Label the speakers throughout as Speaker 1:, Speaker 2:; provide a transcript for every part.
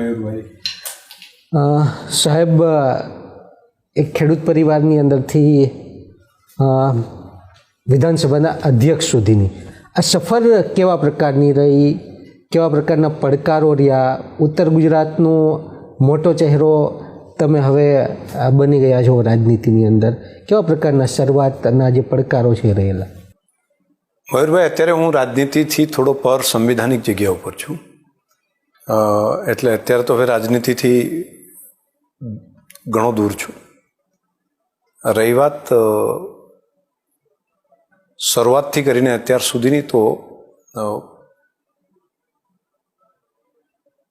Speaker 1: મયુરભાઈ?
Speaker 2: સાહેબ એક ખેડૂત પરિવારની અંદરથી વિધાનસભાના અધ્યક્ષ સુધીની. આ સફર કેવા પ્રકારની રહી? કેવા પ્રકારના પડકારો રહ્યા? ઉત્તર ગુજરાતનો મોટો ચહેરો તમે હવે બની ગયા છો રાજનીતિની અંદર. કેવા પ્રકારના શરૂઆતના જે પડકારો છે રહેલા?
Speaker 1: મયુરભાઈ અત્યારે હું રાજનીતિથી થોડો પર સંવિધાનિક જગ્યા ઉપર છું. એટલે અત્યારે તો હવે રાજનીતિથી ઘણો દૂર છું. રહી વાત શરૂઆતથી કરીને અત્યાર સુધીની તો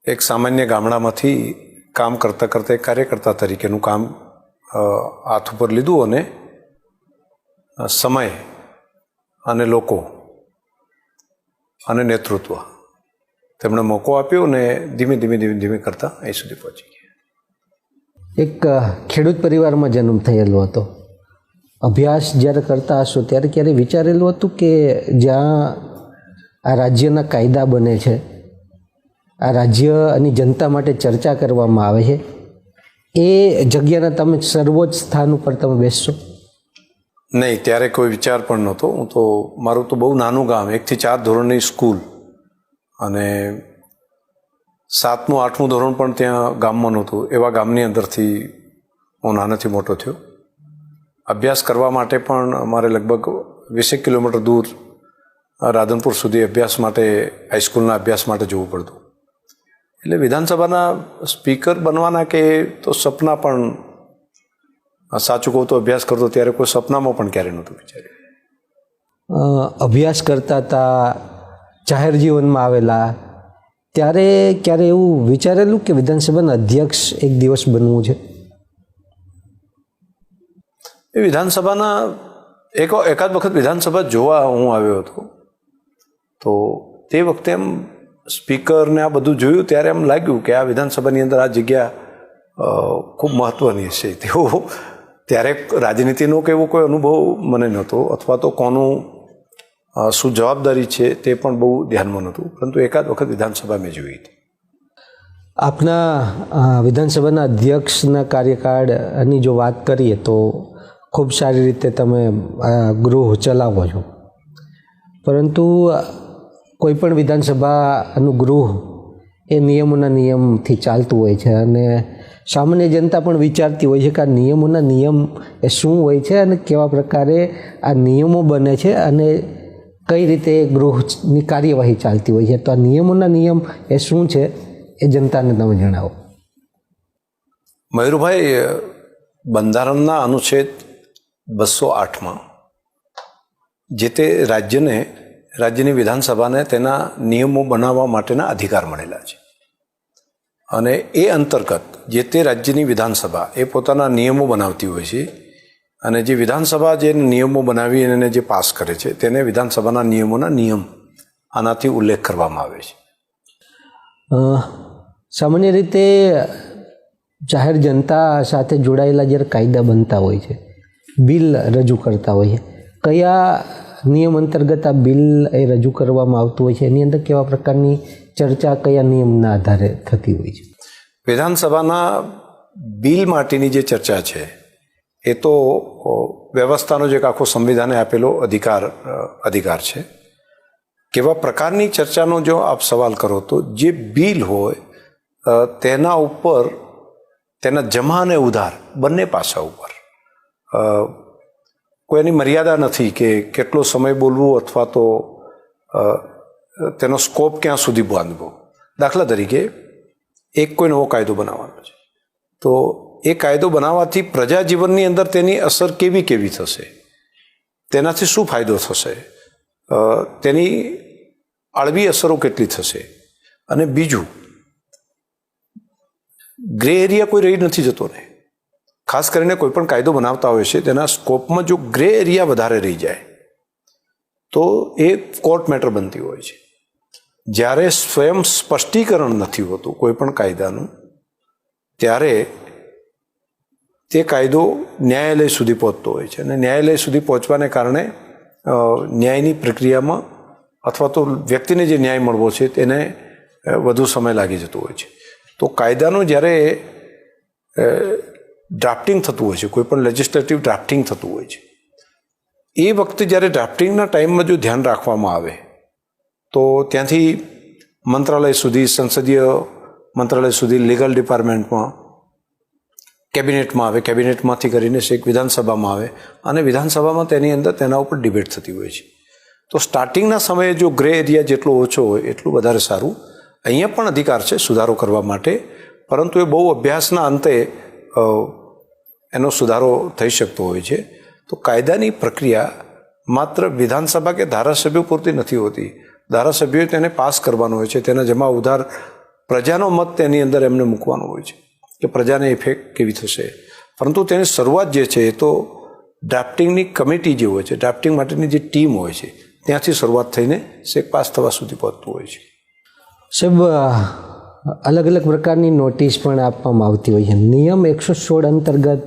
Speaker 1: એક સામાન્ય ગામડામાંથી કામ કરતાં કરતાં, એક કાર્યકર્તા તરીકેનું કામ હાથ ઉપર લીધું અને સમય અને લોકો અને નેતૃત્વ તેમણે મોકો આપ્યો અને ધીમે ધીમે ધીમે ધીમે કરતાં અહીં સુધી પહોંચી ગયા.
Speaker 2: એક ખેડૂત પરિવારમાં જન્મ થયેલો હતો. અભ્યાસ જ્યારે કરતા હશો ત્યારે ક્યારે વિચારેલું હતું કે જ્યાં આ રાજ્યના કાયદા બને છે આ રાજ્ય અને જનતા માટે ચર્ચા કરવામાં આવે છે એ જગ્યાના તમે સર્વોચ્ચ સ્થાન ઉપર તમે બેસશો?
Speaker 1: નહીં ત્યારે કોઈ વિચાર પણ નહોતો. હું તો મારું તો બહુ નાનું ગામ એકથી ચાર ધોરણની સ્કૂલ. અને સાતમું, આઠમું ધોરણ પણ ત્યાં ગામમાં નહોતું. એવા ગામની અંદરથી હું નાનાથી મોટો થયો. અભ્યાસ કરવા માટે પણ અમારે લગભગ વીસેક કિલોમીટર દૂર રાધનપુર સુધી અભ્યાસ માટે હાઈસ્કૂલના અભ્યાસ માટે જવું પડતું. એટલે વિધાનસભાના સ્પીકર બનવાના કે તો સપના પણ સાચું કહું તો અભ્યાસ કરતો ત્યારે કોઈ સપનામાં પણ ક્યારે નહોતું વિચાર્યું.
Speaker 2: અભ્યાસ કરતા હતા જાહેર જીવનમાં આવેલા, ત્યારે ક્યારે એવું વિચારેલું કે વિધાનસભાના અધ્યક્ષ એક દિવસ બનવું છે?
Speaker 1: એ વિધાનસભાના, એક એકાદ વખત વિધાનસભા જોવા હું આવ્યો હતો, તો તે વખતે એમ સ્પીકરને આ બધું જોયું, ત્યારે એમ લાગ્યું કે આ વિધાનસભાની અંદર આ જગ્યા ખૂબ મહત્ત્વની છે. તેવો ત્યારે રાજનીતિનો કે એવો કોઈ અનુભવ મને નહોતો, અથવા તો કોનું શું જવાબદારી છે તે પણ બહુ ધ્યાનમાં નહોતું. પરંતુ એકાદ વખત વિધાનસભા મેં જોઈ હતી.
Speaker 2: આપના વિધાનસભાના અધ્યક્ષના કાર્યકાળની જો વાત કરીએ તો ખૂબ સારી રીતે તમે ગૃહ ચલાવો છો. પરંતુ કોઈપણ વિધાનસભાનું ગૃહ એ નિયમોના નિયમથી ચાલતું હોય છે અને સામાન્ય જનતા પણ વિચારતી હોય છે કે આ નિયમોના નિયમ એ શું હોય છે અને કેવા પ્રકારે આ નિયમો બને છે અને કઈ રીતે ગૃહની કાર્યવાહી ચાલતી હોય છે? તો આ નિયમોના નિયમ એ શું છે એ જનતાને તમે જણાવો.
Speaker 1: મયુરભાઈ બંધારણના અનુચ્છેદ બસો આઠમાં જે તે રાજ્યને, રાજ્યની વિધાનસભાને તેના નિયમો બનાવવા માટેના અધિકાર મળેલા છે. અને એ અંતર્ગત જે તે રાજ્યની વિધાનસભા એ પોતાના નિયમો બનાવતી હોય છે અને જે વિધાનસભા જે નિયમો બનાવી અને જે પાસ કરે છે તેને વિધાનસભાના નિયમોના નિયમ આનાથી ઉલ્લેખ કરવામાં આવે છે.
Speaker 2: સામાન્ય રીતે જાહેર જનતા સાથે જોડાયેલા જ્યારે કાયદા બનતા હોય છે બિલ રજૂ કરતા હોય છે કયા નિયમ અંતર્ગત આ બિલ એ રજૂ કરવામાં આવતું હોય છે એની અંદર કેવા પ્રકારની ચર્ચા કયા નિયમના આધારે થતી હોય છે?
Speaker 1: વિધાનસભાના બિલ માટેની જે ચર્ચા છે એ તો વ્યવસ્થાનો જે આખો સંવિધાને આપેલો અધિકાર અધિકાર છે. કેવા પ્રકારની ચર્ચાનો જો આપ સવાલ કરો તો, જે બિલ હોય તેના ઉપર, તેના જમા અને ઉધાર, બંને પાસા ઉપર. કોઈ એની મર્યાદા નથી કે કેટલો સમય બોલવું અથવા તો તેનો સ્કોપ ક્યાં સુધી બાંધવો. દાખલા તરીકે, એક કોઈ નવો કાયદો બનાવવાનો છે. તો એ કાયદો બનાવવાથી પ્રજાજીવનની અંદર તેની અસર કેવી કેવી થશે? તેનાથી શું ફાયદો થશે? તેની આળવી અસરો કેટલી થશે? અને બીજું, ગ્રે એરિયા કોઈ રહી નથી જતો ને. ખાસ કરીને કોઈ પણ કાયદો બનાવતા હોય છે, તેના સ્કોપમાં જો ગ્રે એરિયા વધારે રહી જાય, તો એ કોર્ટ મેટર બનતી હોય છે. જ્યારે સ્વયં સ્પષ્ટીકરણ નથી હોતું કોઈ પણ કાયદાનું, ત્યારે તે કાયદો ન્યાયાલય સુધી પહોંચતો હોય છે અને ન્યાયાલય સુધી પહોંચવાને કારણે ન્યાયની પ્રક્રિયામાં અથવા તો વ્યક્તિને જે ન્યાય મળવો છે તેને વધુ સમય લાગી જતો હોય છે. તો કાયદાનું જ્યારે ડ્રાફ્ટિંગ થતું હોય છે કોઈ પણ લેજિસ્લેટિવ ડ્રાફ્ટિંગ થતું હોય છે, એ વખતે જ્યારે ડ્રાફ્ટિંગના ટાઈમમાં જો ધ્યાન રાખવામાં આવે, તો ત્યાંથી મંત્રાલય સુધી, સંસદીય મંત્રાલય સુધી લીગલ ડિપાર્ટમેન્ટમાં કેબિનેટમાં આવે, કેબિનેટમાંથી કરીને છેક વિધાનસભામાં આવે અને વિધાનસભામાં તેની અંદર તેના ઉપર ડિબેટ થતી હોય છે. તો સ્ટાર્ટિંગના સમયે જો ગ્રે એરિયા જેટલો ઓછો હોય, એટલું વધારે સારું. અહીંયા પણ અધિકાર છે સુધારો કરવા માટે, પરંતુ એ બહુ અભ્યાસના અંતે એનો સુધારો થઈ શકતો હોય છે. તો કાયદાની પ્રક્રિયા માત્ર વિધાનસભા કે ધારાસભ્યો પૂરતી નથી હોતી. ધારાસભ્યોએ તેને પાસ કરવાનો હોય છે, તેના જમા ઉધાર પ્રજાનો મત તેની અંદર એમને મૂકવાનો હોય છે. કે પ્રજાને ઇફેક્ટ કેવી થશે. પરંતુ તેની શરૂઆત જે છે એ તો ડ્રાફ્ટિંગની કમિટી જે હોય છે ડ્રાફ્ટિંગ માટેની જે ટીમ હોય છે, ત્યાંથી શરૂઆત થઈને શેક પાસ થવા સુધી પહોંચતું હોય છે.
Speaker 2: સાહેબ અલગ અલગ પ્રકારની નોટિસ પણ આપવામાં આવતી હોય છે. નિયમ એકસો સોળ અંતર્ગત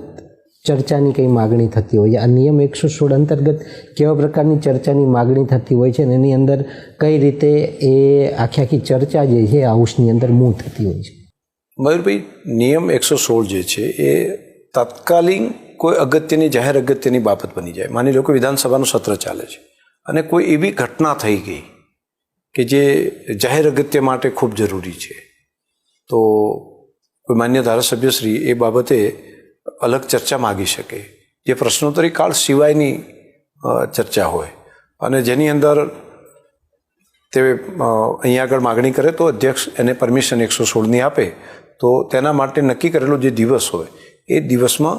Speaker 2: ચર્ચાની કંઈ માગણી થતી હોય છે? આ નિયમ એકસો સોળ અંતર્ગત કેવા પ્રકારની ચર્ચાની માગણી થતી હોય છે? અને એની અંદર કઈ રીતે એ આખી આખી ચર્ચા જે છે હાઉસની અંદર મૂવ થતી હોય છે?
Speaker 1: મયુરભાઈ, નિયમ એકસો સોળ જે છે એ તાત્કાલિક કોઈ અગત્યની, જાહેર અગત્યની બાબત બની જાય. માની લો કે વિધાનસભાનું સત્ર ચાલે છે અને કોઈ એવી ઘટના થઈ ગઈ કે જે જાહેર અગત્ય માટે ખૂબ જરૂરી છે. તો કોઈ માન્ય ધારાસભ્યશ્રી એ બાબતે અલગ ચર્ચા માગી શકે. જે પ્રશ્નોત્તરી કાળ સિવાયની ચર્ચા હોય. અને જેની અંદર તે અહીંયા આગળ માગણી કરે તો અધ્યક્ષ એને પરમિશન એકસો સોળની આપે. તો તેના માટે નક્કી કરેલો જે દિવસ હોય, એ દિવસમાં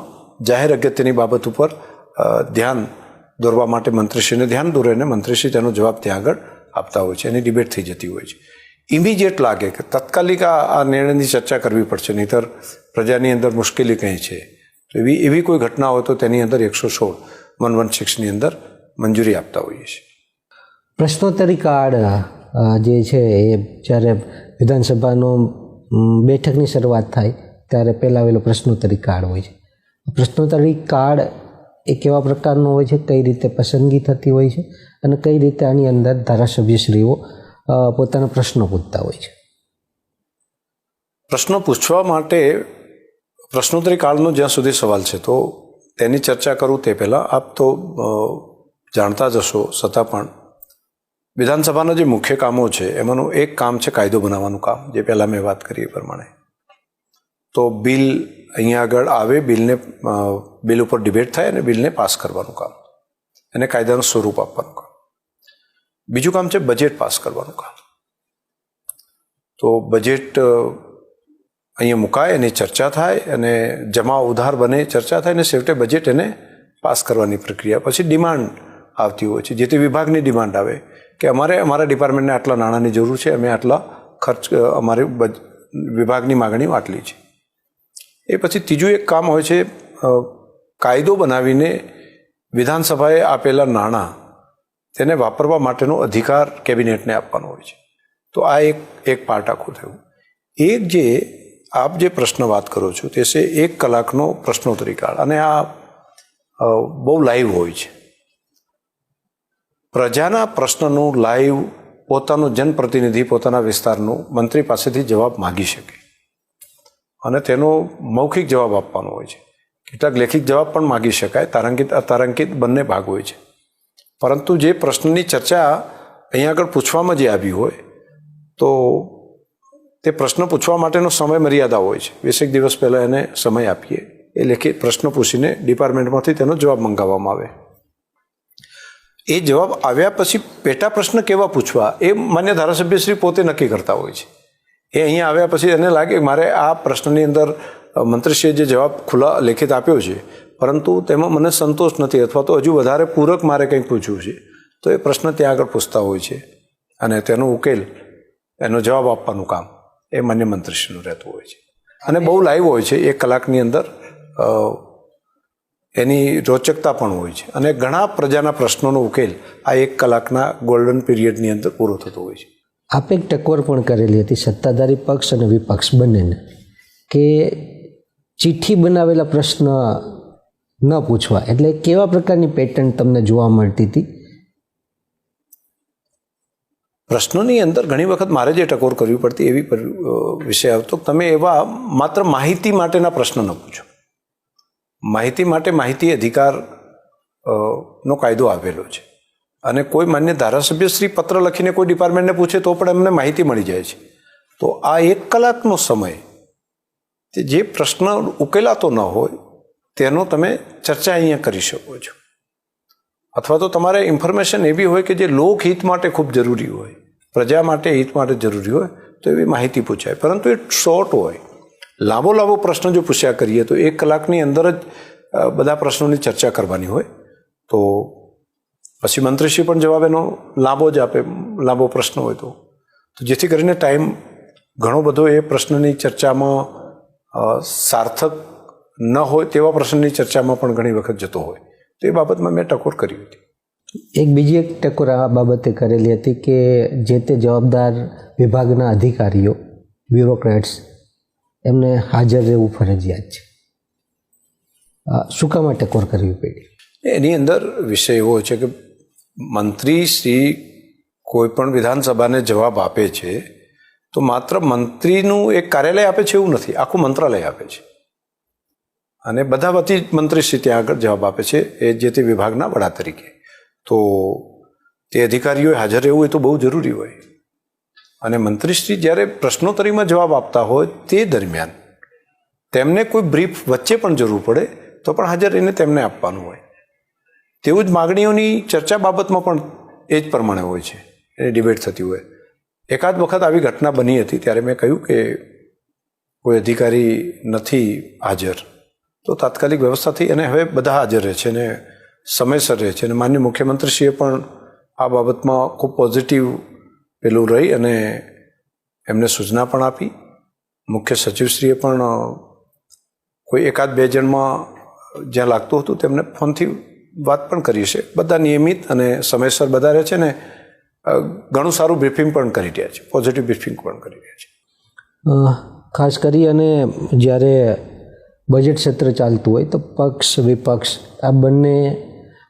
Speaker 1: જાહેર અગત્યની બાબત ઉપર ધ્યાન દોરવા માટે મંત્રીશ્રીને ધ્યાન દોરે અને મંત્રીશ્રી તેનો જવાબ ત્યાં આગળ આપતા હોય છે. એની ડિબેટ થઈ જતી હોય છે. ઇમિડિયેટ લાગે કે તાત્કાલિક આ નિર્ણયની ચર્ચા કરવી પડશે, નહીંતર પ્રજાની અંદર મુશ્કેલી કંઈ છે. તો એવી એવી કોઈ ઘટના હોય તો તેની અંદર એકસો સોળ વન વન સિક્સની અંદર મંજૂરી આપતા હોઈએ છીએ.
Speaker 2: પ્રશ્નોત્તરી કાર્ડ જે છે એ જ્યારે વિધાનસભાનો બેઠકની શરૂઆત થાય ત્યારે પહેલાં આવેલો પ્રશ્નોત્તરી કાર્ડ હોય છે. પ્રશ્નોત્તરી કાર્ડ એ કેવા પ્રકારનો હોય છે, કઈ રીતે પસંદગી થતી હોય છે અને કઈ રીતે આની અંદર ધારાસભ્યશ્રીઓ પોતાના પ્રશ્નો પૂછતા હોય છે?
Speaker 1: પ્રશ્નો પૂછવા માટે પ્રશ્નોત્તરી કાળનો જ્યાં સુધી સવાલ છે, તો તેની ચર્ચા કરું તે પહેલાં. આપ તો જાણતા જ હશો છતાં પણ વિધાનસભાના જે મુખ્ય કામો છે, એમાંનું એક કામ છે કાયદો બનાવવાનું કામ, જે પહેલાં મેં વાત કરી એ પ્રમાણે. તો બિલ અહીંયા આગળ આવે, બિલને બિલ ઉપર ડિબેટ થાય અને બિલને પાસ કરવાનું કામ. એને કાયદાનું સ્વરૂપ આપવાનું કામ. બીજું કામ છે બજેટ પાસ કરવાનું કામ. તો બજેટ અહીંયા મુકાય એની ચર્ચા થાય અને જમા ઉધાર બને, ચર્ચા થાય અને છેવટે બજેટ એને પાસ કરવાની પ્રક્રિયા. પછી ડિમાન્ડ આવતી હોય છે. જે તે વિભાગની ડિમાન્ડ આવે કે અમારે, અમારા ડિપાર્ટમેન્ટને આટલા નાણાંની જરૂર છે, અમે આટલા ખર્ચ અમારી વિભાગની માગણીઓ આટલી છે. એ પછી ત્રીજું એક કામ હોય છે કાયદો બનાવીને વિધાનસભાએ આપેલા નાણાં તેને વાપરવા માટેનો અધિકાર કેબિનેટને આપવાનો હોય છે. તો આ એક એક પાર્ટ આખું થયું. એક જે આપ જે પ્રશ્ન વાત કરો છો, તે છે એક કલાકનો પ્રશ્નોત્તરી કાળ. અને આ બહુ લાઈવ હોય છે. પ્રજાના પ્રશ્નનું લાઈવ પોતાનું જનપ્રતિનિધિ પોતાના વિસ્તારનું મંત્રી પાસેથી જવાબ માગી શકે. અને તેનો મૌખિક જવાબ આપવાનો હોય છે. કેટલાક લેખિત જવાબ પણ માગી શકાય. તારાંકિત, અતારાંકિત બંને ભાગ હોય છે. પરંતુ જે પ્રશ્નની ચર્ચા અહીંયા આગળ પૂછવામાં જે આવી હોય, તો તે પ્રશ્ન પૂછવા માટેનો સમય મર્યાદા હોય છે. વીસેક દિવસ પહેલાં એને સમય આપીએ. એ લેખિત પ્રશ્ન પૂછીને ડિપાર્ટમેન્ટમાંથી તેનો જવાબ મંગાવવામાં આવે. એ જવાબ આવ્યા પછી પેટા પ્રશ્ન કેવા પૂછવા એ માન્ય ધારાસભ્યશ્રી પોતે નક્કી કરતા હોય છે. એ અહીંયા આવ્યા પછી એને લાગે મારે આ પ્રશ્નની અંદર મંત્રીશ્રીએ જે જવાબ ખુલ્લા લેખિત આપ્યો છે, પરંતુ તેમાં મને સંતોષ નથી અથવા તો હજુ વધારે પૂરક મારે કંઈક પૂછવું છે. તો એ પ્રશ્ન ત્યાં આગળ પૂછતા હોય છે અને તેનો ઉકેલ, એનો જવાબ આપવાનું કામ એ માન્ય મંત્રીશ્રીનું રહેતું હોય છે. અને બહુ લાઈવ હોય છે એક કલાકની અંદર એની રોચકતા પણ હોય છે. અને ઘણા પ્રજાના પ્રશ્નોનો ઉકેલ આ એક કલાકના ગોલ્ડન પીરિયડની અંદર પૂરો થતો હોય છે.
Speaker 2: આપે એક ટકોર પણ કરેલી હતી સત્તાધારી પક્ષ અને વિપક્ષ બંનેને કે ચિઠ્ઠી બનાવેલા પ્રશ્ન ન પૂછવા. એટલે કેવા પ્રકારની પેટર્ન તમને જોવા મળતી હતી?
Speaker 1: પ્રશ્નોની અંદર ઘણી વખત મારે જે ટકોર કરવી પડતી એવી વિષય આવતો તમે એવા માત્ર માહિતી માટેના પ્રશ્ન ન પૂછો. માહિતી માટે માહિતી અધિકાર નો કાયદો આવેલો છે. અને કોઈ માન્ય ધારાસભ્ય શ્રી પત્ર લખીને કોઈ ડિપાર્ટમેન્ટને પૂછે તો પણ એમને માહિતી મળી જાય છે. તો આ એક કલાકનો સમય જે પ્રશ્ન ઉકેલાતો ન હોય તેનો તમે ચર્ચા અહીંયા કરી શકો છો. અથવા તો તમારે ઇન્ફોર્મેશન એવી હોય કે જે લોકહિત માટે ખૂબ જરૂરી હોય, પ્રજા માટે હિત માટે જરૂરી હોય, તો એવી માહિતી પૂછાય. પરંતુ એ શોર્ટ હોય. લાંબો લાંબો પ્રશ્ન જો પૂછ્યા કરીએ, તો એક કલાકની અંદર જ બધા પ્રશ્નોની ચર્ચા કરવાની હોય. તો પછી મંત્રીશ્રી પણ જવાબ એનો લાંબો જ આપે, લાંબો પ્રશ્ન હોય તો. તો જેથી કરીને ટાઈમ ઘણો બધો એ પ્રશ્નની ચર્ચામાં સાર્થક ન હોય તેવા પ્રશ્નની ચર્ચામાં પણ ઘણી વખત જતો હોય. તો એ બાબતમાં મેં ટકોર કરી હતી.
Speaker 2: એક બીજી એક ટકોર આ બાબતે કરેલી હતી કે જે તે જવાબદાર વિભાગના અધિકારીઓ, બ્યુરોક્રેટ્સ એમને હાજર રહેવું ફરજિયાત છે. શું કામ માટે કોર કરવી પડી?
Speaker 1: એની અંદર વિષય એવો છે કે મંત્રી શ્રી કોઈ પણ વિધાનસભાને જવાબ આપે છે, તો માત્ર મંત્રીનું એક કાર્યાલય આપે છે એવું નથી, આખું મંત્રાલય આપે છે. અને બધા વતી મંત્રીશ્રી ત્યાં આગળ જવાબ આપે છે, એ જે તે વિભાગના વડા તરીકે. તો તે અધિકારીઓએ હાજર રહેવું એ તો બહુ જરૂરી હોય. અને મંત્રીશ્રી જ્યારે પ્રશ્નોત્તરીમાં જવાબ આપતા હોય તે દરમિયાન તેમને કોઈ બ્રીફ વચ્ચે પણ જરૂર પડે તો પણ હાજર રહીને તેમને આપવાનું હોય. તેવું જ માગણીઓની ચર્ચા બાબતમાં પણ એ જ પ્રમાણે હોય છે. એ ડિબેટ થતી હોય. એકાદ વખત આવી ઘટના બની હતી ત્યારે મેં કહ્યું કે કોઈ અધિકારી નથી હાજર. તો તાત્કાલિક વ્યવસ્થા થઈ અને હવે બધા હાજર રહે છે અને સમયસર રહે છે અને માન્ય મુખ્યમંત્રીશ્રીએ પણ આ બાબતમાં ખૂબ પોઝિટિવ પેલું રહી અને એમને સૂચના પણ આપી. મુખ્ય સચિવશ્રીએ પણ કોઈ એકાદ બે જણમાં જ્યાં લાગતું હતું તેમને ફોનથી વાત પણ કરી છે. બધા નિયમિત અને સમયસર બધા રહે છે ને ઘણું સારું બ્રીફિંગ પણ કરી રહ્યા છે. પોઝિટિવ બ્રીફિંગ પણ કરી રહ્યા છે.
Speaker 2: ખાસ કરી અને જ્યારે બજેટ સત્ર ચાલતું હોય તો પક્ષ, વિપક્ષ આ બંને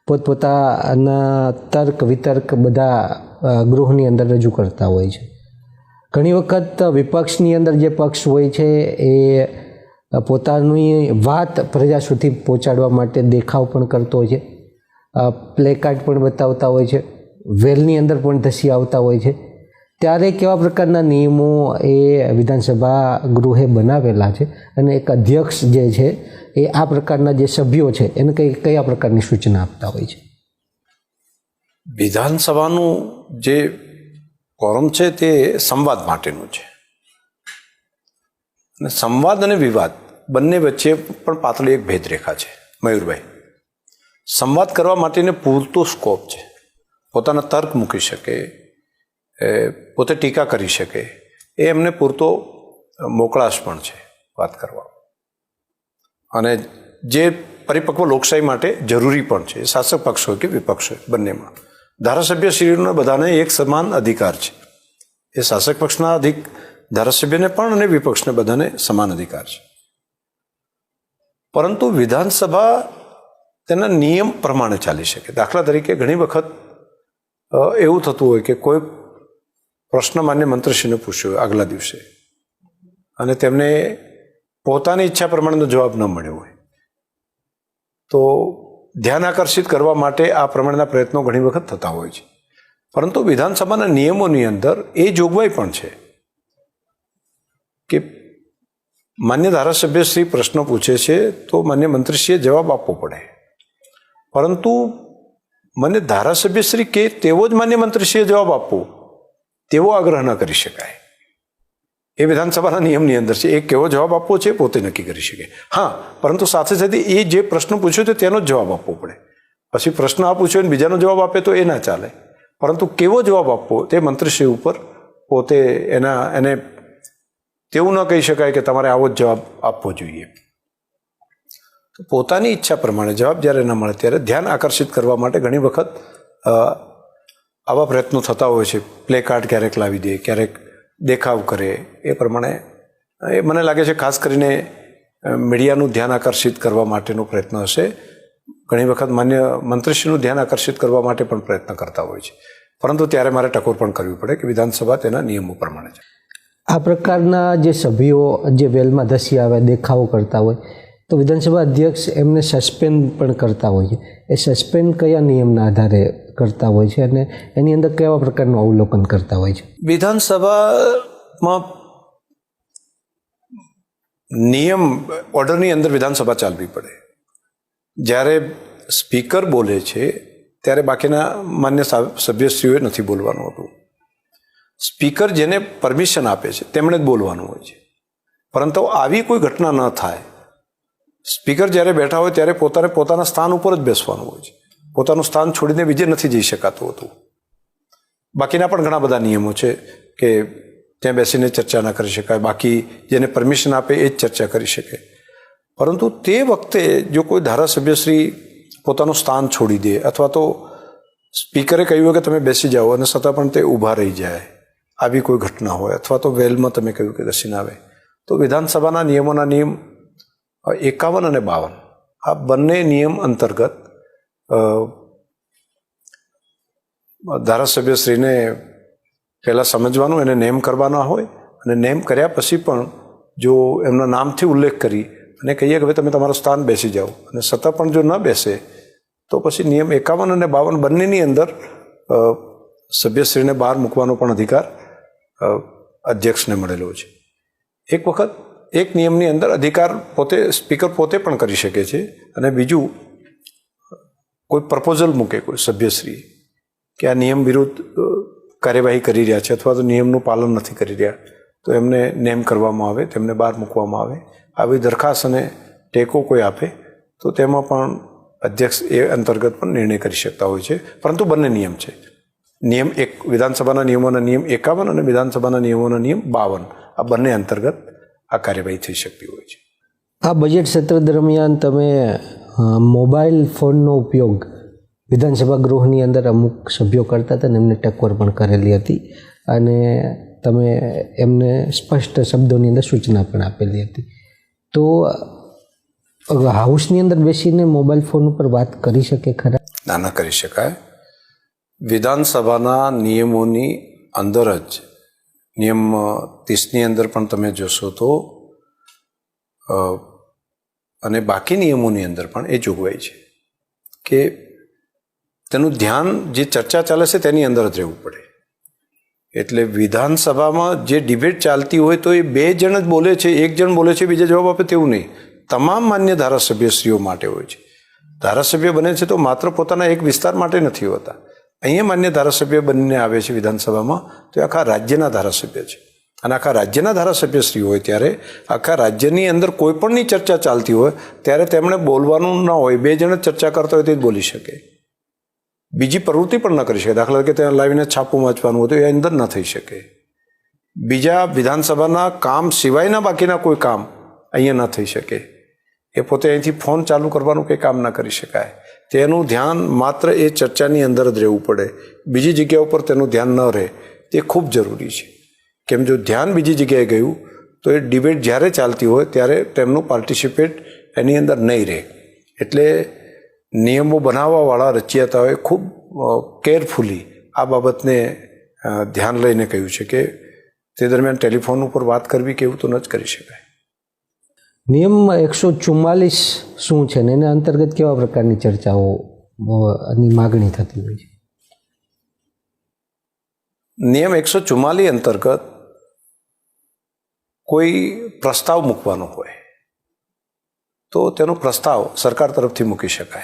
Speaker 2: પોતપોતાના તર્ક વિતર્ક બધા ગૃહની અંદર રજૂ કરતા હોય છે. ઘણી વખત વિપક્ષની અંદર જે પક્ષ હોય છે, એ પોતાની વાત પ્રજા સુધી પહોંચાડવા માટે દેખાવ પણ કરતો હોય છે. પ્લેકાર્ડ પણ બતાવતા હોય છે. વેલની અંદર પણ ધસી આવતા હોય છે. ત્યારે કેવા પ્રકારના નિયમો એ વિધાનસભા ગૃહે બનાવેલા છે અને એક અધ્યક્ષ જે છે, એ આ પ્રકારના જે સભ્યો છે, એને કઈ કયા પ્રકારની સૂચના આપતા હોય છે?
Speaker 1: વિધાનસભાનું જે કોરમ છે તે સંવાદ માટેનું છે. અને સંવાદ અને વિવાદ બંને વચ્ચે પણ પાતળી એક ભેદરેખા છે. મયુરભાઈ, સંવાદ કરવા માટેને પૂરતો સ્કોપ છે. પોતાના તર્ક મૂકી શકે પોતે ટીકા કરી શકે, એ એમને પૂરતો મોકળાશ પણ છે વાત કરવા. અને જે પરિપક્વ લોકશાહી માટે જરૂરી પણ છે, શાસક પક્ષ હોય કે વિપક્ષ હોય બંનેમાં. ધારાસભ્યશ્રીઓને બધાને એક સમાન અધિકાર છે. એ શાસક પક્ષના અધિક, ધારાસભ્યને પણ અને વિપક્ષને બધાને સમાન અધિકાર છે. પરંતુ વિધાનસભા તેના નિયમ પ્રમાણે ચાલી શકે. દાખલા તરીકે ઘણી વખત એવું થતું હોય કે કોઈ પ્રશ્ન માન્ય મંત્રીશ્રીને પૂછ્યો આગલા દિવસે અને તેમને પોતાની ઈચ્છા પ્રમાણેનો જવાબ ન મળ્યો હોય. તો ધ્યાન આકર્ષિત કરવા માટે આ પ્રમાણેના પ્રયત્નો ઘણી વખત થતા હોય છે. પરંતુ વિધાનસભાના નિયમોની અંદર એ જોગવાઈ પણ છે કે માન્ય ધારાસભ્યશ્રી પ્રશ્ન પૂછે છે, તો માન્ય મંત્રીશ્રીએ જવાબ આપવો પડે. પરંતુ મને ધારાસભ્યશ્રી કે તેવો જ માન્ય મંત્રીશ્રીએ જવાબ આપવો, તેવો આગ્રહ ન કરી શકાય. એ વિધાનસભાના નિયમની અંદર છે. એ કેવો જવાબ આપવો છે પોતે નક્કી કરી શકે. હા, પરંતુ સાથે સાથે એ જે પ્રશ્ન પૂછ્યો છે તેનો જ જવાબ આપવો પડે. પછી પ્રશ્ન આ પૂછ્યો બીજાનો જવાબ આપે તો એ ના ચાલે. પરંતુ કેવો જવાબ આપવો તે મંત્રીશ્રી ઉપર પોતે એના, એને તેવું ન કહી શકાય કે તમારે આવો જ જવાબ આપવો જોઈએ. તો પોતાની ઈચ્છા પ્રમાણે જવાબ જ્યારે ન મળે ત્યારે ધ્યાન આકર્ષિત કરવા માટે ઘણી વખત આવા પ્રયત્નો થતા હોય છે. પ્લે કાર્ડ ક્યારેક લાવી દે, ક્યારેક દેખાવ કરે એ પ્રમાણે, એ મને લાગે છે ખાસ કરીને મીડિયાનું ધ્યાન આકર્ષિત કરવા માટેનો પ્રયત્ન હશે. ઘણી વખત માન્ય મંત્રીશ્રીનું ધ્યાન આકર્ષિત કરવા માટે પણ પ્રયત્ન કરતા હોય છે. પરંતુ ત્યારે મારે ટકોર પણ કરવી પડે કે વિધાનસભા તેના નિયમો પ્રમાણે છે.
Speaker 2: આ પ્રકારના જે સભ્યો જે વેલમાં ધસી આવે, દેખાવો કરતા હોય તો વિધાનસભા અધ્યક્ષ એમને સસ્પેન્ડ પણ કરતા હોય છે. એ સસ્પેન્ડ કયા નિયમના આધારે કરતા હોય છે અને એની અંદર કેવા પ્રકારનું અવલોકન કરતા હોય છે?
Speaker 1: વિધાનસભામાં નિયમ, ઓર્ડરની અંદર વિધાનસભા ચાલવી પડે. જ્યારે સ્પીકર બોલે છે, ત્યારે બાકીના માન્ય સભ્યશ્રીઓએ નથી બોલવાનું હતું. સ્પીકર જેને પરમિશન આપે છે, તેમણે જ બોલવાનું હોય છે. પરંતુ આવી કોઈ ઘટના ન થાય સ્પીકર જ્યારે બેઠા હોય ત્યારે પોતાને પોતાના સ્થાન ઉપર જ બેસવાનું હોય છે. પોતાનું સ્થાન છોડીને બીજે નથી જઈ શકાતું હતું. બાકીના પણ ઘણા બધા નિયમો છે કે ત્યાં બેસીને ચર્ચા ના કરી શકાય. બાકી જેને પરમિશન આપે એ જ ચર્ચા કરી શકે. પરંતુ તે વખતે જો કોઈ ધારાસભ્યશ્રી પોતાનું સ્થાન છોડી દે અથવા તો સ્પીકરે કહ્યું હોય કે તમે બેસી જાઓ અને છતાં પણ તે ઊભા રહી જાય, આવી કોઈ ઘટના હોય અથવા તો વેલમાં તમે કહ્યું કે ઘસીને આવે, તો વિધાનસભાના નિયમોના નિયમ એકાવન અને બાવન. આ બંને નિયમ અંતર્ગત ધારાસભ્યશ્રીને પહેલાં સમજવાનું, એને નેમ કરવાના હોય અને નેમ કર્યા પછી પણ જો એમના નામથી ઉલ્લેખ કરી અને કહીએ કે ભાઈ તમે તમારું સ્થાન બેસી જાઓ. અને છતાં પણ જો ન બેસે, તો પછી નિયમ એકાવન અને બાવન બંનેની અંદર સભ્યશ્રીને બહાર મૂકવાનો પણ અધિકાર અધ્યક્ષને મળેલો છે. એક વખત એક નિયમની અંદર અધિકાર પોતે, સ્પીકર પોતે પણ કરી શકે છે. અને બીજું, કોઈ પ્રપોઝલ મૂકે, કોઈ સભ્યશ્રી, કે આ નિયમ વિરુદ્ધ કાર્યવાહી કરી રહ્યા છે અથવા તો નિયમનું પાલન નથી કરી રહ્યા, તો એમને નેમ કરવામાં આવે, તેમને બહાર મૂકવામાં આવે. આવી દરખાસ્ત અને ટેકો કોઈ આપે, તો તેમાં પણ અધ્યક્ષ એ અંતર્ગત પણ નિર્ણય કરી શકતા હોય છે. પરંતુ બંને નિયમ છે. નિયમ એક, વિધાનસભાના નિયમોના નિયમ એકાવન અને વિધાનસભાના નિયમોના નિયમ બાવન. આ બંને અંતર્ગત આ કાર્યવાહી થઈ શકતી હોય છે.
Speaker 2: આ બજેટ સત્ર દરમિયાન તમે મોબાઈલ ફોનનો ઉપયોગ વિધાનસભા ગૃહની અંદર અમુક સભ્યો કરતા હતા અને એમને ટકોર પણ કરેલી હતી અને તમે એમને સ્પષ્ટ શબ્દોની અંદર સૂચના પણ આપેલી હતી. તો હાઉસની અંદર બેસીને મોબાઈલ ફોન ઉપર વાત કરી શકે ખરા?
Speaker 1: ના ના કરી શકાય. વિધાનસભાના નિયમોની અંદર જ નિયમ ત્રીસની અંદર પણ તમે જોશો તો અને બાકી નિયમોની અંદર પણ એ જોગવાઈ છે કે તેનું ધ્યાન જે ચર્ચા ચાલે છે તેની અંદર જ રહેવું પડે. એટલે વિધાનસભામાં જે ડિબેટ ચાલતી હોય તો એ બે જણ જ બોલે છે, એક જણ બોલે છે, બીજા જવાબ આપે તેવું નહીં. તમામ માન્ય ધારાસભ્યશ્રીઓ માટે હોય છે. ધારાસભ્ય બને છે તો માત્ર પોતાના એક વિસ્તાર માટે નથી હોતા. અહીંયા માન્ય ધારાસભ્ય બનીને આવે છે વિધાનસભામાં, તો આખા રાજ્યના ધારાસભ્ય છે. અને આખા રાજ્યના ધારાસભ્યશ્રી હોય ત્યારે આખા રાજ્યની અંદર કોઈ પણની ચર્ચા ચાલતી હોય, ત્યારે તેમણે બોલવાનું ન હોય, બે જણ ચર્ચા કરતા હોય તે જ બોલી શકે. બીજી પ્રવૃત્તિ પણ ન કરી શકે. દાખલા તરીકે ત્યાં લાવીને છાપું વાંચવાનું હોય તો એ અંદર ન થઈ શકે. બીજા વિધાનસભાના કામ સિવાયના બાકીના કોઈ કામ અહીંયા ન થઈ શકે. એ પોતે અહીંથી ફોન ચાલુ કરવાનું કંઈ કામ ન કરી શકાય. તેનું ધ્યાન માત્ર એ ચર્ચાની અંદર જ રહેવું પડે. બીજી જગ્યા ઉપર તેનું ધ્યાન ન રહે. તે ખૂબ જરૂરી છે. કેમ જો ધ્યાન બીજી જગ્યાએ ગયું, તો એ ડિબેટ જ્યારે ચાલતી હોય ત્યારે તેમનું પાર્ટિસિપેટ એની અંદર નહીં રહે. એટલે નિયમો બનાવવાવાળા રચિયાતાઓએ ખૂબ કેરફુલી આ બાબતને ધ્યાન લઈને કહ્યું છે કે તે દરમિયાન ટેલિફોન ઉપર વાત કરવી કે એવું તો ન જ કરી શકાય.
Speaker 2: નિયમ એકસો ચુમ્માલીસ શું છે ને? એના અંતર્ગત કેવા પ્રકારની ચર્ચાઓ ની માગણી થતી હોય છે?
Speaker 1: નિયમ એકસો ચુમ્માલીસ અંતર્ગત કોઈ પ્રસ્તાવ મૂકવાનો હોય, તો તેનો પ્રસ્તાવ સરકાર તરફથી મૂકી શકાય.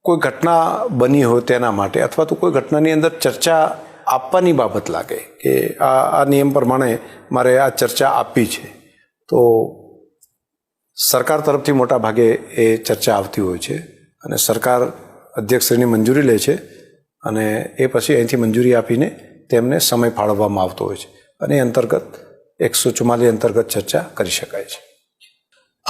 Speaker 1: કોઈ ઘટના બની હોય તેના માટે અથવા તો કોઈ ઘટનાની અંદર ચર્ચા આપવાની બાબત લાગે કે આ આ નિયમ પ્રમાણે મારે આ ચર્ચા આપવી છે. તો સરકાર તરફથી મોટા ભાગે એ ચર્ચા આવતી હોય છે અને સરકાર અધ્યક્ષશ્રીની મંજૂરી લે છે અને એ પછી અહીંથી મંજૂરી આપીને તેમને સમય ફાળવવામાં આવતો હોય છે. અને એ અંતર્ગત એકસો ચુમ્માલીસ અંતર્ગત ચર્ચા કરી શકાય છે.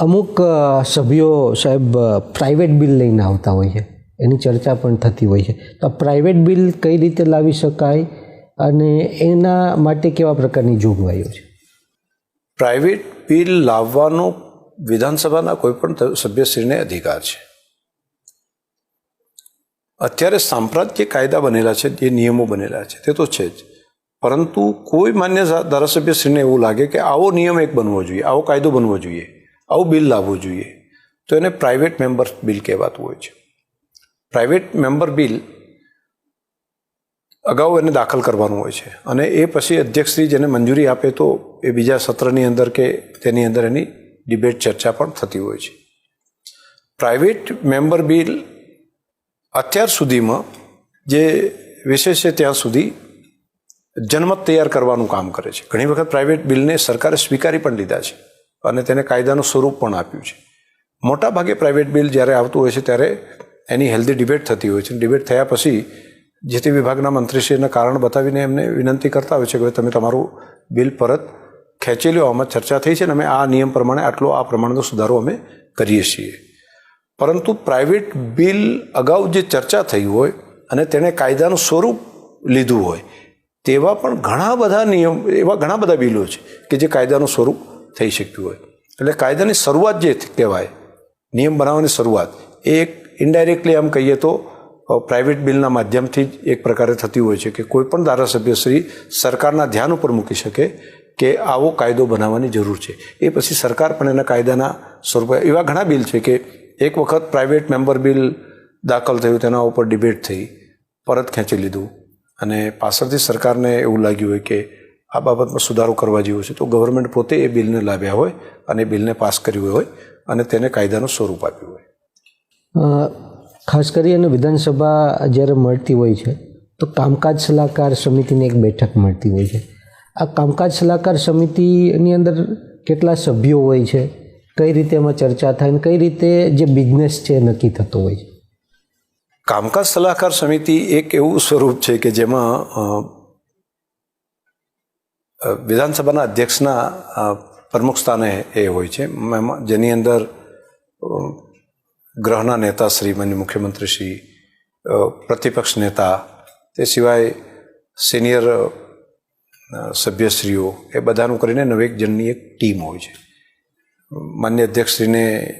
Speaker 2: અમુક સભ્યો સાહેબ પ્રાઇવેટ બિલ લઈને આવતા હોય છે. એની ચર્ચા પણ થતી હોય છે. તો પ્રાઇવેટ બિલ કઈ રીતે લાવી શકાય અને એના માટે કેવા પ્રકારની જોગવાઈઓ છે?
Speaker 1: પ્રાઇવેટ બિલ લાવવાનો વિધાનસભાના કોઈપણ સભ્યશ્રીને અધિકાર છે. અત્યારે સાંપ્રત કાયદા બનેલા છે, જે નિયમો બનેલા છે, તે તો છે જ. પરંતુ કોઈ માન્ય ધારાસભ્યશ્રીને એવું લાગે કે આવો નિયમ એક બનવો જોઈએ, આવો કાયદો બનવો જોઈએ, આવું બિલ લાવવું જોઈએ, તો એને પ્રાઇવેટ મેમ્બર બિલ કહેવાતું હોય છે. પ્રાઇવેટ મેમ્બર બિલ અગાઉ એને દાખલ કરવાનું હોય છે. અને એ પછી અધ્યક્ષશ્રી જેને મંજૂરી આપે તો એ બીજા સત્રની અંદર કે તેની અંદર એની ડિબેટ ચર્ચા પણ થતી હોય છે. પ્રાઇવેટ મેમ્બર બિલ અત્યાર સુધીમાં જે વિષય છે ત્યાં સુધી જનમત તૈયાર કરવાનું કામ કરે છે. ઘણી વખત પ્રાઇવેટ બિલને સરકારે સ્વીકારી પણ લીધા છે અને તેને કાયદાનું સ્વરૂપ પણ આપ્યું છે. મોટાભાગે પ્રાઇવેટ બિલ જ્યારે આવતું હોય છે ત્યારે એની હેલ્ધી ડિબેટ થતી હોય છે. ડિબેટ થયા પછી જે તે વિભાગના મંત્રીશ્રીને કારણ બતાવીને એમને વિનંતી કરતા હોય છે કે તમે તમારું બિલ પરત ખેંચી લો આમાં ચર્ચા થઈ છે ને અમે આ નિયમ પ્રમાણે આટલો આ પ્રમાણનો સુધારો અમે કરીએ છીએ. પરંતુ પ્રાઇવેટ બિલ અગાઉ જે ચર્ચા થઈ હોય અને તેણે કાયદાનું સ્વરૂપ લીધું હોય, તેવા પણ ઘણા બધા નિયમ, એવા ઘણા બધા બિલો છે કે જે કાયદાનું સ્વરૂપ થઈ શક્યું હોય. એટલે કાયદાની શરૂઆત જે કહેવાય, નિયમ બનાવવાની શરૂઆત, એ એક ઇનડાયરેક્ટલી આમ કહીએ તો પ્રાઇવેટ બિલના માધ્યમથી જ એક પ્રકારે થતી હોય છે કે કોઈ પણ ધારાસભ્યશ્રી સરકારના ધ્યાન ઉપર મૂકી શકે કે આવો કાયદો બનાવવાની જરૂર છે. એ પછી સરકાર પણ એના કાયદાના સ્વરૂપે, એવા ઘણા બિલ છે કે એક વખત પ્રાઇવેટ મેમ્બર બિલ દાખલ થયું, તેના ઉપર ડિબેટ થઈ, પરત ખેંચી લીધું અને પાછળથી સરકારને એવું લાગ્યું હોય કે આ બાબતમાં સુધારો કરવા જેવો છે, તો ગવર્મેન્ટ પોતે એ બિલને લાવ્યા હોય અને બિલને પાસ કર્યું હોય અને તેને કાયદાનું સ્વરૂપ આપ્યું હોય.
Speaker 2: ખાસ કરીને વિધાનસભા જ્યારે મળતી હોય છે, તો કામકાજ સલાહકાર સમિતિની એક બેઠક મળતી હોય છે. આ કામકાજ સલાહકાર સમિતિની અંદર કેટલા સભ્યો હોય છે, કઈ રીતે એમાં ચર્ચા થાય અને કઈ રીતે જે બિઝનેસ છે નક્કી થતો હોય છે?
Speaker 1: કામકાજ સલાહકાર સમિતિ એક એવું સ્વરૂપ છે કે જેમાં વિધાનસભાના અધ્યક્ષના પ્રમુખ સ્થાને એ હોય છે. જેની અંદર ગ્રહના નેતા શ્રી માન્ય મુખ્યમંત્રી શ્રી પ્રતિપક્ષ નેતા, તે સિવાય સિનિયર સભ્યશ્રીઓ, એ બધાનું કરીને નવેક જણની એક ટીમ હોય છે. માન્ય અધ્યક્ષશ્રીને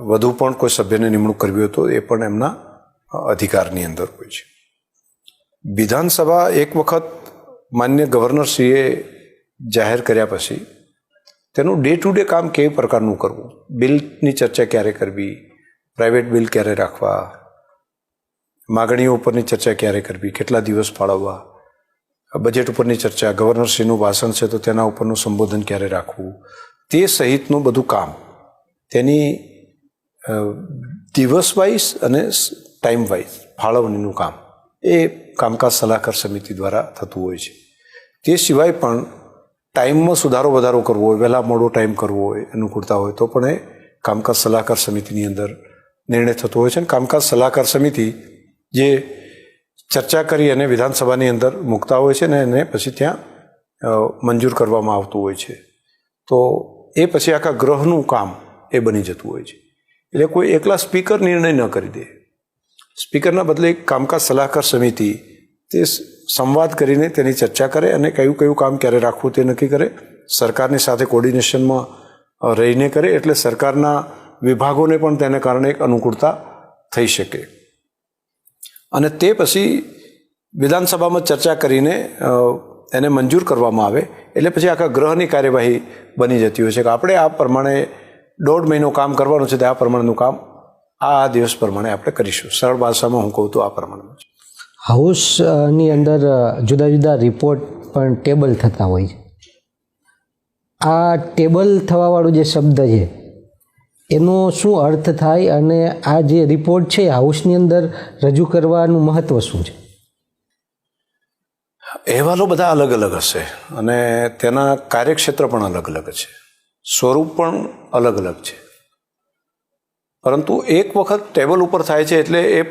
Speaker 1: વધુ પણ કોઈ સભ્યને નિમણૂક કરવી હોય તો એ પણ એમના અધિકારની અંદર હોય છે. વિધાનસભા એક વખત માન્ય ગવર્નરશ્રીએ જાહેર કર્યા પછી તેનું ડે ટુ ડે કામ કેવી પ્રકારનું કરવું? બિલની ચર્ચા ક્યારે કરવી? પ્રાઇવેટ બિલ ક્યારે રાખવા? માગણીઓ ઉપરની ચર્ચા ક્યારે કરવી? કેટલા દિવસ ફાળવવા? બજેટ ઉપરની ચર્ચા, ગવર્નરશ્રીનું ભાષણ છે તો તેના ઉપરનું સંબોધન ક્યારે રાખવું? તે સહિતનું બધું કામ. તેની દિવસ વાઇઝ અને ટાઈમ વાઇઝ ફાળવણીનું કામ. એ કામકાજ સલાહકાર સમિતિ દ્વારા થતું હોય છે. તે સિવાય પણ ટાઈમમાં સુધારો વધારો કરવો હોય, વહેલા મોડો ટાઈમ કરવો હોય અનુકૂળતા હોય, તો પણ એ કામકાજ સલાહકાર સમિતિની અંદર નિર્ણય થતો હોય છે અને કામકાજ સલાહકાર સમિતિ જે ચર્ચા કરી અને વિધાનસભાની અંદર મૂકતા હોય છે ને એને પછી ત્યાં મંજૂર કરવામાં આવતું હોય છે. તો એ પછી આખા ગ્રહનું કામ એ બની જતું હોય છે. એટલે કોઈ એકલા સ્પીકર નિર્ણય ન કરી દે. સ્પીકરના બદલે કામકાજ સલાહકાર સમિતિ, તે સંવાદ કરીને તેની ચર્ચા કરે અને કયું કયું કામ ક્યારે રાખવું તે નક્કી કરે. સરકારની સાથે કોર્ડિનેશનમાં રહીને કરે એટલે સરકારના વિભાગોને પણ તેને કારણે એક અનુકૂળતા થઈ શકે. અને તે પછી વિધાનસભામાં ચર્ચા કરીને એને મંજૂર કરવામાં આવે એટલે પછી આખા ગ્રહની કાર્યવાહી બની જતી હોય છે કે આપણે આ પ્રમાણે દોઢ મહિનો કામ કરવાનું છે તે આ પ્રમાણેનું કામ આ દિવસ પ્રમાણે આપણે કરીશું. સરળ ભાષામાં હું કહું તો આ પ્રમાણે છે.
Speaker 2: હાઉસની અંદર જુદા જુદા રિપોર્ટ પણ ટેબલ થતા હોય છે. આ ટેબલ થવાવાળું જે શબ્દ છે, એનો શું અર્થ થાય અને આ જે રિપોર્ટ છે, હાઉસની અંદર રજૂ કરવાનું મહત્ત્વ શું છે?
Speaker 1: અહેવાલો બધા અલગ અલગ હશે અને તેના કાર્યક્ષેત્ર પણ અલગ અલગ છે. સ્વરૂપ પણ અલગ અલગ છે. પરંતુ એક વખત ટેબલ ઉપર થાય છે એટલે એ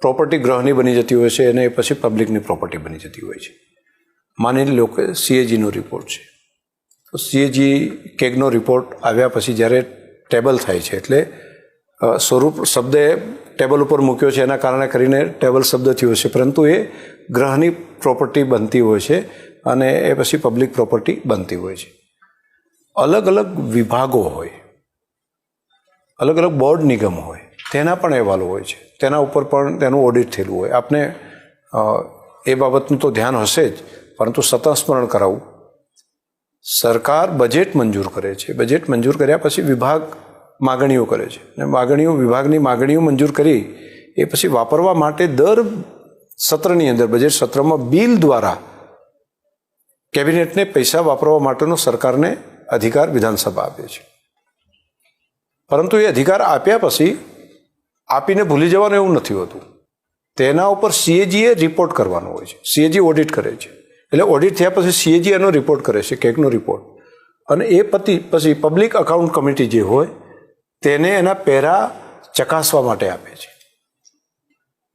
Speaker 1: પ્રોપર્ટી ગ્રહની બની જતી હોય છે અને એ પછી પબ્લિકની પ્રોપર્ટી બની જતી હોય છે. માની લો કે સીએજીનો રિપોર્ટ છે. તો સીએજી કેગનો રિપોર્ટ આવ્યા પછી જ્યારે ટેબલ થાય છે એટલે સ્વરૂપ શબ્દ ટેબલ ઉપર મૂક્યો છે એના કારણે કરીને ટેબલ શબ્દ થયો છે. પરંતુ એ ગ્રહની પ્રોપર્ટી બનતી હોય છે અને એ પછી પબ્લિક પ્રોપર્ટી બનતી હોય છે. અલગ અલગ વિભાગો હોય, અલગ અલગ બોર્ડ નિગમ હોય તેના પણ અહેવાલો હોય છે. તેના ઉપર પણ તેનું ઓડિટ થયેલું હોય. આપને એ બાબતનું તો ધ્યાન હશે જ, પરંતુ સતત સ્મરણ કરાવવું. સરકાર બજેટ મંજૂર કરે છે. બજેટ મંજૂર કર્યા પછી વિભાગ માગણીઓ કરે છે. અને માગણીઓ, વિભાગની માગણીઓ મંજૂર કરી, એ પછી વાપરવા માટે દર સત્રની અંદર બજેટ સત્રમાં બિલ દ્વારા કેબિનેટને પૈસા વાપરવા માટેનો સરકારને અધિકાર વિધાનસભા આપે છે. પરંતુ એ અધિકાર આપ્યા પછી આપીને ભૂલી જવાનું એવું નથી હોતું. તેના ઉપર સીએજીએ રિપોર્ટ કરવાનો હોય છે. સીએજી ઓડિટ કરે છે. એટલે ઓડિટ થયા પછી સીએજી એનો રિપોર્ટ કરે છે, કેકનો રિપોર્ટ અને એ પતિ, પછી પબ્લિક અકાઉન્ટ કમિટી જે હોય, તેને એના પહેરા ચકાસવા માટે આપે છે.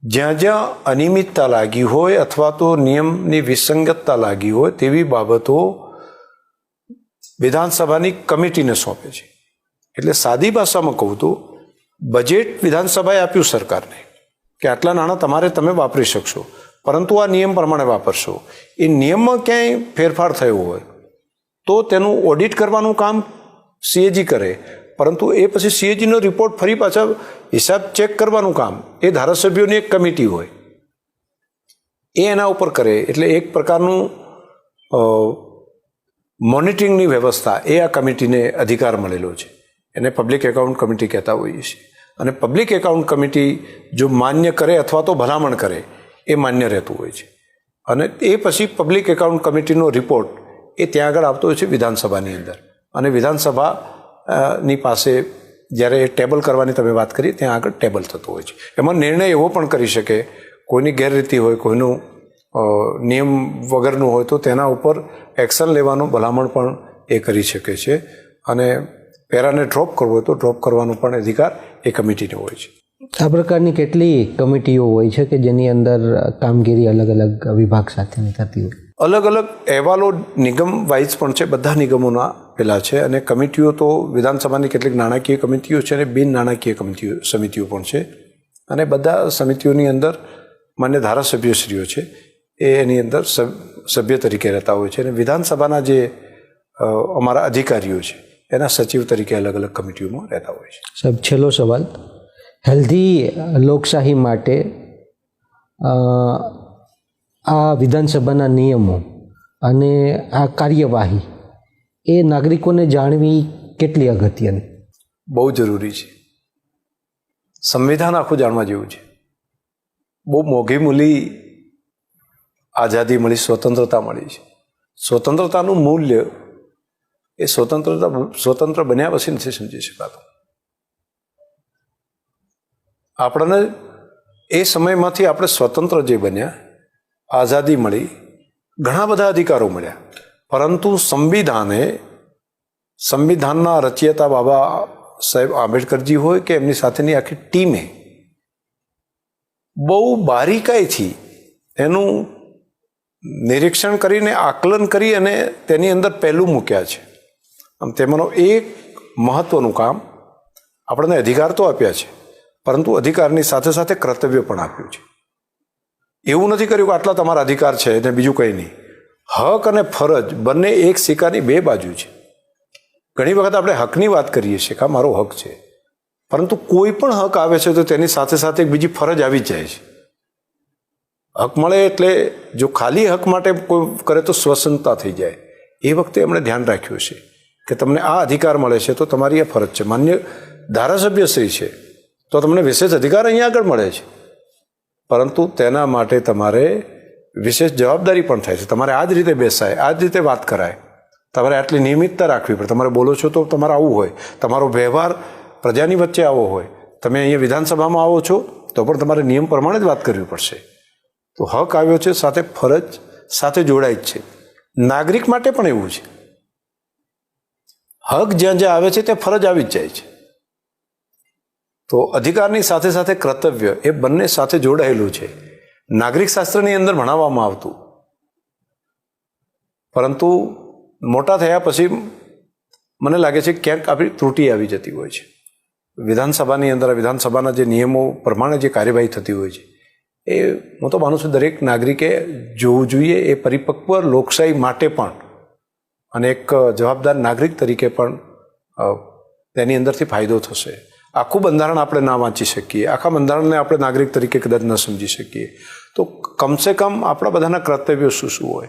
Speaker 1: જ્યાં જ્યાં અનિયમિતતા લાગી હોય અથવા તો નિયમની વિસંગતતા લાગી હોય, તેવી બાબતો વિધાનસભાની કમિટીને સોંપે છે. એટલે સાદી ભાષામાં કહું તો બજેટ વિધાનસભાએ આપ્યું સરકારને કે આટલા નાણાં તમારે તમે વાપરી શકશો. પરંતુ આ નિયમ પ્રમાણે વાપરશો. એ નિયમમાં ક્યાંય ફેરફાર થયો હોય તો તેનું ઓડિટ કરવાનું કામ સીએજી કરે. પરંતુ એ પછી સીએજીનો રિપોર્ટ ફરી પાછા હિસાબ ચેક કરવાનું કામ એ ધારાસભ્યોની એક કમિટી હોય. એ એના ઉપર કરે. એટલે એક પ્રકારનું મોનિટરિંગની વ્યવસ્થા એ આ કમિટીને અધિકાર મળેલો છે. એને પબ્લિક એકાઉન્ટ કમિટી કહેતા હોઈએ છીએ. અને પબ્લિક એકાઉન્ટ કમિટી જો માન્ય કરે અથવા તો ભલામણ કરે, એ માન્ય રહેતું હોય છે. અને એ પછી પબ્લિક એકાઉન્ટ કમિટીનો રિપોર્ટ એ ત્યાં આગળ આવતો હોય છે વિધાનસભાની અંદર. અને વિધાનસભા ની પાસે જ્યારે એ ટેબલ કરવાની તમે વાત કરી, ત્યાં આગળ ટેબલ થતું હોય છે. એમાં નિર્ણય એવો પણ કરી શકે, કોઈની ગેરરીતિ હોય, કોઈનું નિયમ વગરનું હોય, તો તેના ઉપર એક્શન લેવાનું ભલામણ પણ એ કરી શકે છે. અને પેરાને ડ્રોપ કરવો હોય તો ડ્રોપ કરવાનો પણ અધિકાર એ કમિટીને હોય છે.
Speaker 2: આ પ્રકારની કેટલી કમિટીઓ હોય છે કે જેની અંદર કામગીરી અલગ અલગ વિભાગ સાથેની થતી હોય?
Speaker 1: અલગ અલગ અહેવાલો નિગમ વાઇઝ પણ છે બધા નિગમોના પેલા છે અને કમિટીઓ તો વિધાનસભાની કેટલીક નાણાકીય કમિટીઓ છે અને બિન નાણાકીય કમિટીઓ સમિતિઓ પણ છે. અને બધા સમિતિઓની અંદર માન્ય ધારાસભ્યશ્રીઓ છે. એ એની અંદર સભ્ય તરીકે રહેતા હોય છે અને વિધાનસભાના જે અમારા અધિકારીઓ છે. એના સચિવ તરીકે અલગ અલગ કમિટીઓમાં રહેતા હોય છે.
Speaker 2: સાહેબ છેલ્લો સવાલ. હેલ્ધી લોકશાહી માટે આ વિધાનસભાના નિયમો અને આ કાર્યવાહી એ નાગરિકોને જાણવી કેટલી અગત્યની?
Speaker 1: બહુ જરૂરી છે. સંવિધાન આખું જાણવા જેવું છે. બહુ મોઘી મૂલી આઝાદી મળી સ્વતંત્રતા મળી છે. સ્વતંત્રતાનું મૂલ્ય એ સ્વતંત્રતા સ્વતંત્ર બન્યા પછી નથી સમજી શકાતું. આપણને એ સમયમાંથી આપણે સ્વતંત્ર જે બન્યા, આઝાદી મળી, ઘણા બધા અધિકારો મળ્યા. પરંતુ સંવિધાને, સંવિધાનના રચયિતા બાબા સાહેબ આંબેડકરજી હોય કે એમની સાથેની આખી ટીમે, બહુ બારીકાઈથી એનું નિરીક્ષણ કરીને, આકલન કરી અને તેની અંદર પહેલું મૂક્યા છે. આમ તેમાંનો એક મહત્વનું કામ આપણને અધિકાર તો આપ્યા છે, પરંતુ અધિકારની સાથે સાથે કર્તવ્ય પણ આપ્યું છે. એવું નથી કર્યું કે આટલા તમારા અધિકાર છે ને બીજું કંઈ નહીં. હક અને ફરજ બંને એક સિક્કાની બે બાજુ છે. ઘણી વખત આપણે હકની વાત કરીએ છીએ કે મારો હક છે, પરંતુ કોઈ પણ હક આવે છે તો તેની સાથે સાથે એક બીજી ફરજ આવી જ જાય છે. હક મળે એટલે જો ખાલી હક માટે કોઈ કરે તો સ્વસનતા થઈ જાય. એ વખતે એમણે ધ્યાન રાખ્યું છે કે તમને આ અધિકાર મળે છે, તો તમારી આ ફરજ છે. માન્ય ધારાસભ્યશ્રી છે, તો તમને વિશેષ અધિકાર અહીંયા આગળ મળે છે. પરંતુ તેના માટે તમારે વિશેષ જવાબદારી પણ થાય છે. તમારે આ જ રીતે બેસાય, આ જ રીતે વાત કરાય. તમારે આટલી નિયમિતતા રાખવી પડે. તમારે બોલો છો તો તમારે આવું હોય. તમારો વ્યવહાર પ્રજાની વચ્ચે આવો હોય. તમે અહીંયા વિધાનસભામાં આવો છો, તો પણ તમારે નિયમ પ્રમાણે જ વાત કરવી પડશે. તો હક આવ્યો છે, સાથે ફરજ સાથે જોડાય જ છે. નાગરિક માટે પણ એવું છે. હક જ્યાં જ્યાં આવે છે ત્યાં ફરજ આવી જ જાય છે. તો અધિકારની સાથે સાથે કર્તવ્ય એ બંને સાથે જોડાયેલું છે. નાગરિક શાસ્ત્રની અંદર ભણાવવામાં આવતું. પરંતુ મોટા થયા પછી મને લાગે છે ક્યાંક આપણી ત્રુટિ આવી જતી હોય છે. વિધાનસભાની અંદર, વિધાનસભાના જે નિયમો પ્રમાણે જે કાર્યવાહી થતી હોય છે, એ હું તો માનું છું દરેક નાગરિકે જોવું જોઈએ, એ પરિપક્વ લોકશાહી માટે પણ અને એક જવાબદાર નાગરિક તરીકે પણ તેની અંદરથી ફાયદો થશે. આખું બંધારણ આપણે ના વાંચી શકીએ. આખા બંધારણને આપણે નાગરિક તરીકે કદાચ ન સમજી શકીએ. તો કમસે કમ આપણા બધાના કર્તવ્યો શું શું હોય?